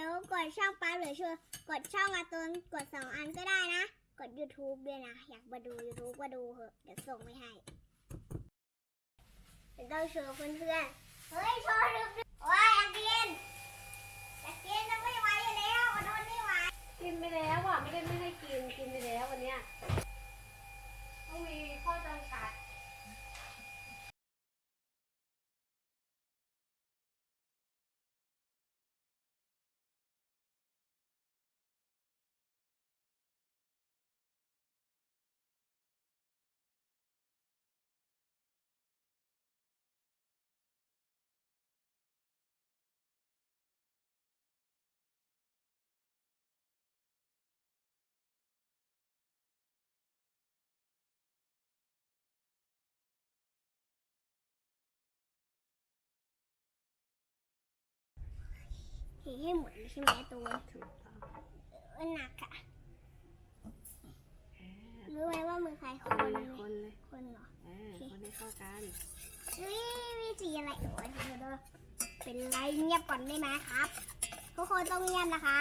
ดี๋ยวกดช่องปั๊บหรือช่วยกดช่องการ์ตูนกดสองอันก็ได้นะ กด YouTube ด้วยนะ อยากมาดู YouTube ก็ดูเหอะ เดี๋ยวส่งไปให้เดี๋ยวต้องโชว์เพื่อนๆเฮ้ยโชว์ดึกๆโอ้ยอยากกินอยากกินจะไม่ เห็นให้หมดเลยใช่ไหมตัวถูกต้องเออหนักอะรู้ไหมว่ามือใครคคนนเลเลยยคนเลยคนเหรอเออคนให้เข้ากันเฮ้ยมีสีอะไรโอ้ยเดี๋ยวๆเป็นไรเงียบก่อนได้ไหมครับทุกคนต้องเงียบนะคะ